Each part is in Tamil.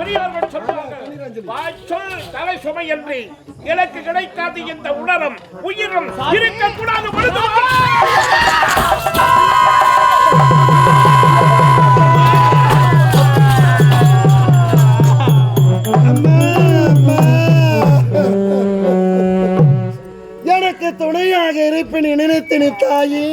பெரியார்கள் சொல்லுவார்கள் தலை சுமை என்று. எனக்கு கிடைக்காது இந்த உணரம் உயிரும் இருக்கக்கூடாது எனக்கு துணையாக இருப்பின் நினைத்து தாயே.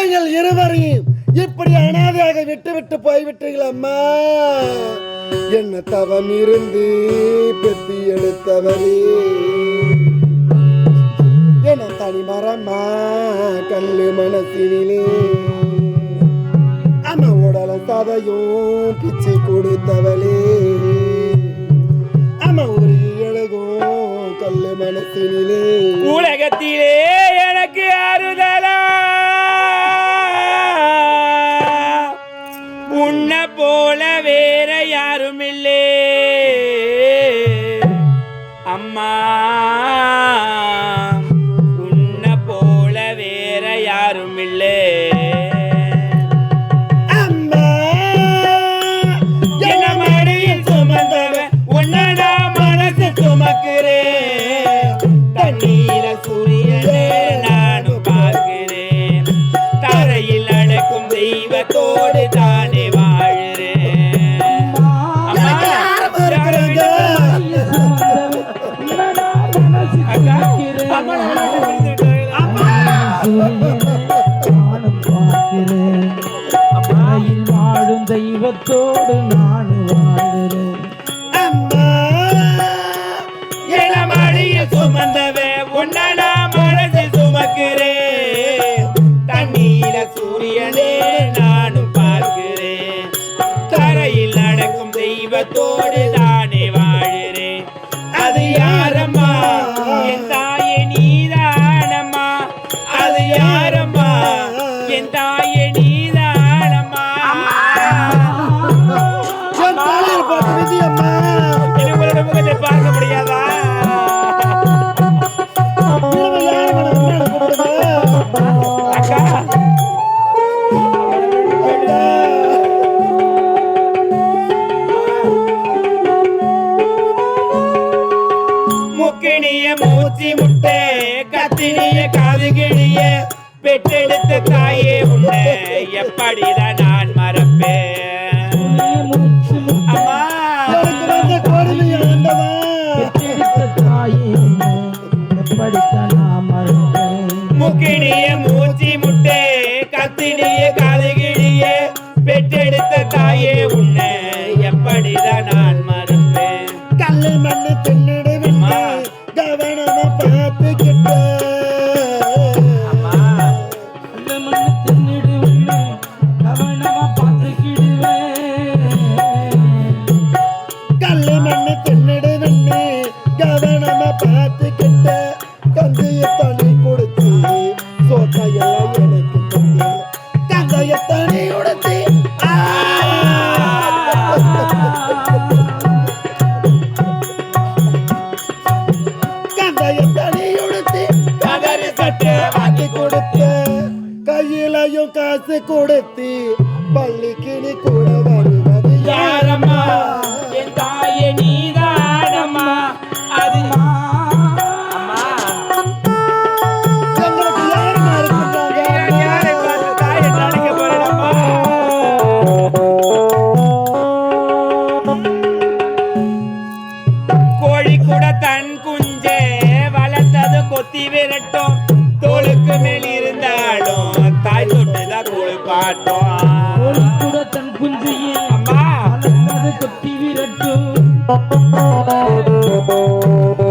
எங்கள் இருவரையும் இப்படி அனாதையாக விட்டு விட்டு போய்விட்டீங்களா அம்மா. என்ன தவம் இருந்து பெத்தி எடுத்தவரே. என தனி மரமா கல்லு மனசினிலே. அன உடல ததையும் பிச்சை கொடுத்தவளே. அம ஒரு எழுகும் கல்லு மனசினிலே. உலகத்திலே எனக்கு ஆறுதலா amar. எண்ணத்தோடு நான் வாழ்கிறேன். அம்மா இளமடியில் சுமந்த படித்த நாம முக்கிடிய மூச்சி முட்டே கத்திடிய கா ਐਸੇ ਕੋੜਤੀ Thank you.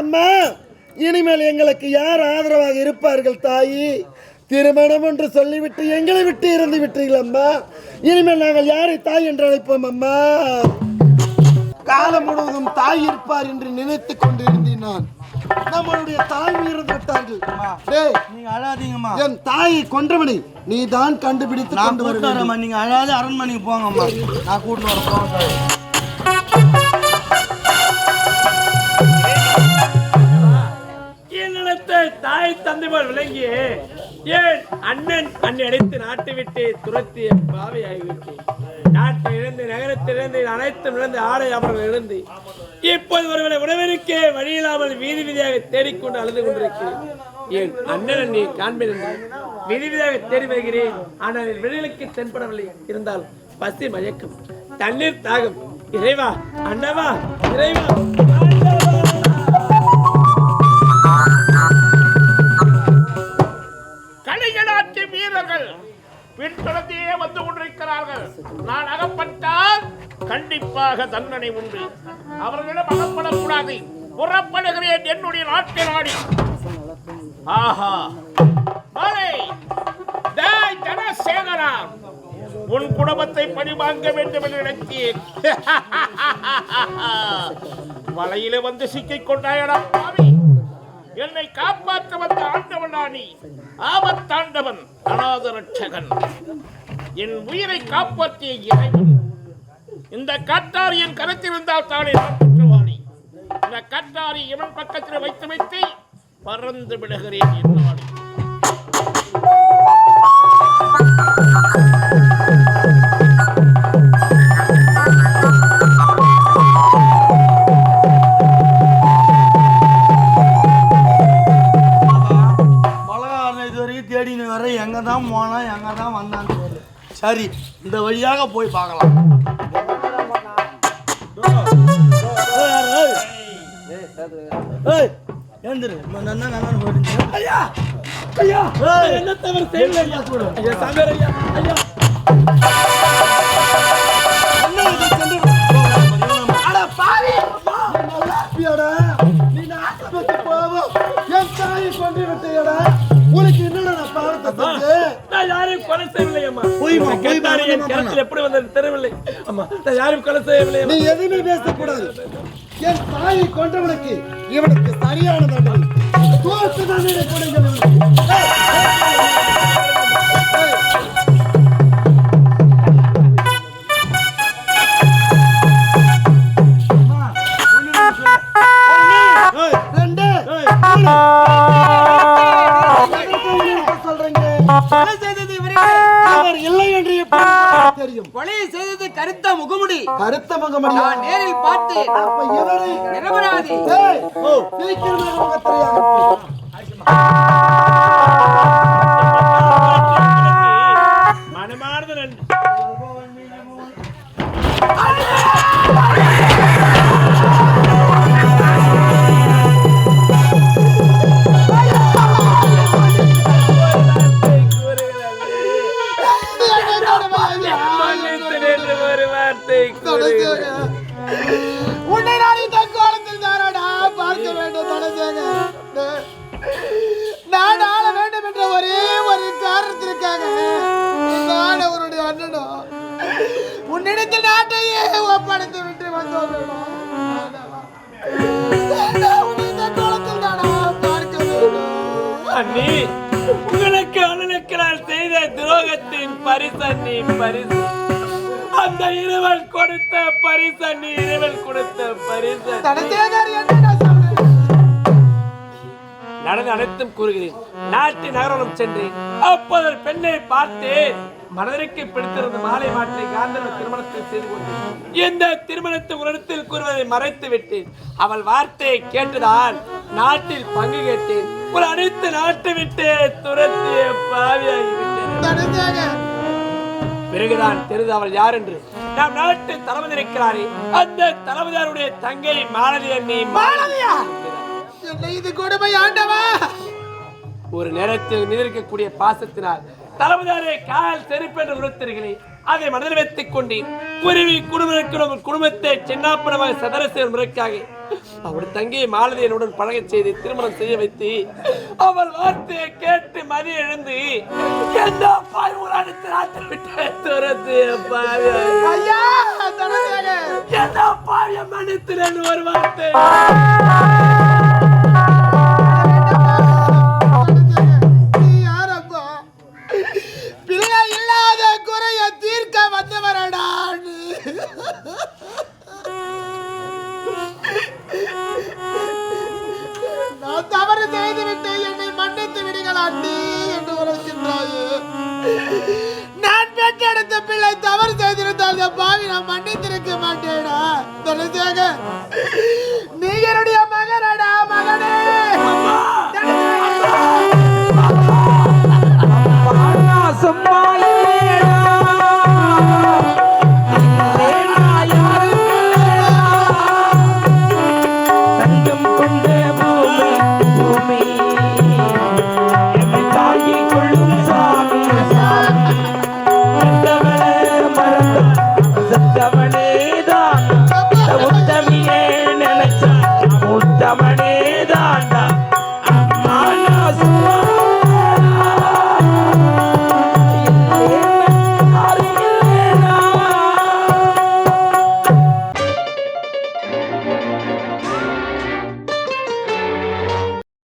அம்மா இனிமேல் எங்களுக்கு யார் ஆதரவாக இருப்பார்கள் தாயி? திருமணம் என்று சொல்லிவிட்டு எங்களை விட்டு இருந்து விட்டீர்களாம்மா இனிமேல் நாங்கள் யாரை தாய் என்று அழைப்போம் அம்மா? காலம் முழுவதும் தாய் இருப்பார் என்று நினைத்து கொண்டிருந்தேன் நான். நம்மளுடைய தாய் இருந்து விட்டார்கள். நீங்க அழாதீங்கம்மா. என் தாயை கொன்றவனை நீ தான் கண்டுபிடித்து நான் நீங்க அழாத அரண்மனைக்கு போங்கம்மா. நான் கூட்டு வர தந்தை போல் விளங்கி ஏன் அண்ணன் அன்னை அடைத்து நாட்டை விட்டு துரத்திய பாவையாகிவிட்டு நாட்டை இழந்து நகரத்தில் இருந்து அனைத்தும் இழந்து ஆடை அமர்கள் இழந்து இப்போது ஒருவரை உணவருக்கே வழியில்லாமல் வீதி வீதியாக தேடிக்கொண்டு அழுது கொண்டிருக்கிறேன். என் அண்ணன் அண்ணி காண்பேன் வீதி வீதியாக தேடி வருகிறேன். ஆனால் என் தென்படவில்லை இருந்தால் பசி மயக்கம் தண்ணீர் தாகம். இறைவா அண்ணவா இறைவா. கலிகளாட்சி வீரர்கள் பின்தொடர்ந்தே வந்து கொண்டிருக்கிறார்கள். நான் அகப்பட்டால் கண்டிப்பாக தண்டனை உண்டு. அவர்களிடம் அகப்படக்கூடாது. புறப்படுகிறேன் என்னுடைய நாட்டை நாடி. ஆஹா. பாலை ஜனசேகரா உன் குடும்பத்தை பழிவாங்க வேண்டும் என்று நினைத்தேன். வலையிலே வந்து சிக்கிக் கொண்டாயடா என்னை காப்பாற்ற வந்த ஆண்டவனா நீ. ஆபத்தாண்டவன் அநாத ரட்சகன் என் உயிரை காப்பாற்றிய இறைவன். இந்த கட்டாரி என் கருத்தில் இருந்தால் தானே நான் குற்றவாளி. இந்த கட்டாரி இவன் பக்கத்தில் வைத்து வைத்து பறந்து விடுகிறேன் என்னாடி சரி இந்த வழியாக போய் பார்க்கலாம் ஏய், நன்னா நன்னா போயிட்டு ஐயா ஐயா என்ன தவறு செய்யல ஐயா ஐயா ஐயா ஐயா நீ நல்லா போவோம். என் தாயை உனக்கு என்னடா செஞ்சேன்? நான் யாரையும் கொலை செய்யவில்லை அம்மா. பொய்மா, கெட்டாரி என் எப்படி வந்தது தெரியவில்லை. அம்மா நான் யாரையும் கொலை செய்யவில்லை நீ எதுவுமே பேசக்கூடாது. என் தாயை கொன்றவனுக்கு இவனுக்கு சரியான தண்டனை. தோற்று தண்டனை கொடுங்க சீக்கிரமாக முகத்திரையாக மனமார்ந்த நன்றி ஒரு வார்த்தை கூறுகிறேன். உன்னை நான் இந்த கோலத்தில் தானடா பார்க்க வேண்டும் தனசேக நான் ஆள வேண்டும் என்ற ஒரே ஒரு காரணத்திற்காக நான் அவருடைய அண்ணனோ உன்னிடத்தில் நாட்டையே ஒப்படைத்து விட்டு வந்தோம் இந்த அண்ணி உங்களுக்கு அண்ணனுக்கு நான் செய்த துரோகத்தின் பரிசு நீ பரிசு. அந்த இறைவன் கொடுத்த பரிசு அண்ணி இறைவன் கொடுத்த பரிசு. நடந்து அனைத்தும் கூறுகிறேன். நாட்டு நகரம் சென்றேன். அப்போது பெண்ணை பார்த்தேன் மனதிற்கு பிடித்திருந்த மாலை மாற்றி காந்தர்வ திருமணத்தை செய்து கொண்டேன். இந்த திருமணத்தை உன்னிடத்தில் கூறுவதை மறைத்து விட்டேன். அவள் வார்த்தையை கேட்டுதான் நாட்டில் பங்கு கேட்டேன். ஒரு அனைத்து நாட்டை விட்டு துரத்திய பாவியாகி விட்டேன். தனசேகர் பிறகுதான் தெரிந்து அவள் யார் என்று. நாம் நாட்டு தளபதி இருக்கிறாரே அந்த தளபதியாருடைய தங்கை மாலதி அண்ணி மாலதியா? இது கொடுமை ஆண்டவா? ஒரு நேரத்தில் மீது இருக்கக்கூடிய பாசத்தினால் தளபதியாரை கால் செருப்பு என்று உறுத்திருக்கிறேன். அதை மனதில் வைத்துக் கொண்டு குருவி குடும்பம் குடும்பத்தை சின்னாப்பனமாக சதர செய்யும் முறைக்காக. அவர் தங்கை மாலதி என்னுடன் பழகச் செய்து திருமணம் செய்ய வைத்து அவள் வார்த்தையை கேட்டு மதி எழுந்து எந்த பாய் ஊராடுத்து நாட்டில் விட்டு. துரத்து எந்த பாவிய மன்னித்திரன் ஒரு வார்த்தை. செய்துவிட்டு என்னை மன்னித்து விடுங்கள் அண்ணி என்று உரைக்கின்றாயே நான் பெற்றெடுத்த பிள்ளை தவறு செய்திருந்தால் பாவி நான் மன்னித்திருக்க மாட்டேனா? தனசேகர்